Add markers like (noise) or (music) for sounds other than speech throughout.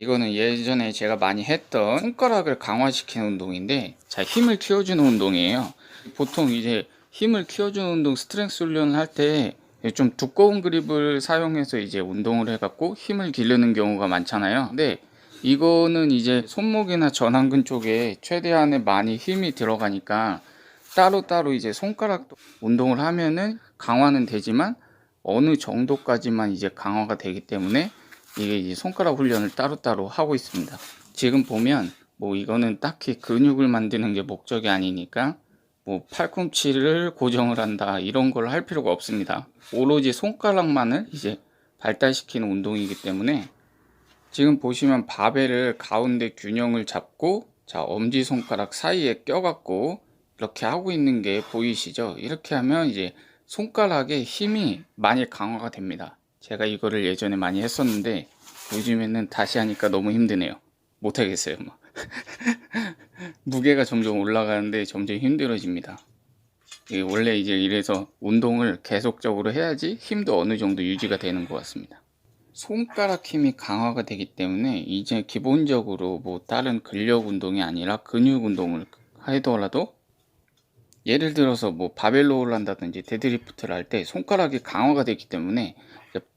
이거는 예전에 제가 많이 했던 손가락을 강화시키는 운동인데 자 힘을 키워주는 운동이에요. 보통 이제 힘을 키워주는 운동 스트렝스 훈련을 할 때 좀 두꺼운 그립을 사용해서 이제 운동을 해갖고 힘을 기르는 경우가 많잖아요. 근데 이거는 이제 손목이나 전완근 쪽에 최대한의 많이 힘이 들어가니까 따로따로 이제 손가락도 운동을 하면은 강화는 되지만 어느 정도까지만 이제 강화가 되기 때문에 이게 손가락 훈련을 따로따로 하고 있습니다. 지금 보면 뭐 이거는 딱히 근육을 만드는 게 목적이 아니니까 뭐 팔꿈치를 고정을 한다 이런 걸 할 필요가 없습니다. 오로지 손가락만을 이제 발달시키는 운동이기 때문에 지금 보시면 바벨을 가운데 균형을 잡고 자 엄지 손가락 사이에 껴갖고 이렇게 하고 있는 게 보이시죠? 이렇게 하면 이제 손가락에 힘이 많이 강화가 됩니다. 제가 이거를 예전에 많이 했었는데 요즘에는 다시 하니까 너무 힘드네요. 못하겠어요. 막. (laughs) 무게가 점점 올라가는데 점점 힘들어집니다. 이게 원래 이제 이래서 운동을 계속적으로 해야지 힘도 어느 정도 유지가 되는 것 같습니다. 손가락 힘이 강화가 되기 때문에 이제 기본적으로 뭐 다른 근력 운동이 아니라 근육 운동을 하더라도 예를 들어서 뭐 바벨로를 한다든지 데드리프트를 할 때 손가락이 강화가 되기 때문에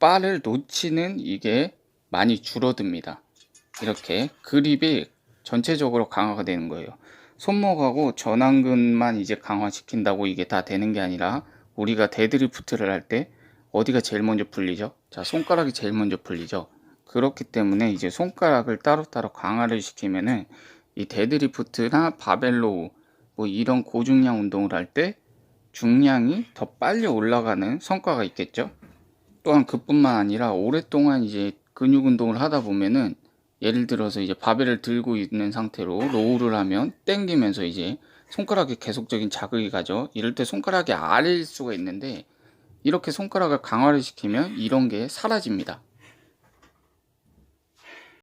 바를 놓치는 이게 많이 줄어듭니다. 이렇게 그립이 전체적으로 강화가 되는 거예요. 손목하고 전완근만 이제 강화시킨다고 이게 다 되는 게 아니라 우리가 데드리프트를 할 때 어디가 제일 먼저 풀리죠? 자, 손가락이 제일 먼저 풀리죠. 그렇기 때문에 이제 손가락을 따로따로 강화를 시키면은 이 데드리프트나 바벨로 뭐 이런 고중량 운동을 할 때 중량이 더 빨리 올라가는 성과가 있겠죠. 또한 그뿐만 아니라 오랫동안 이제 근육 운동을 하다 보면은 예를 들어서 이제 바벨을 들고 있는 상태로 로우를 하면 땡기면서 이제 손가락에 계속적인 자극이 가죠. 이럴 때 손가락이 아래일 수가 있는데 이렇게 손가락을 강화를 시키면 이런 게 사라집니다.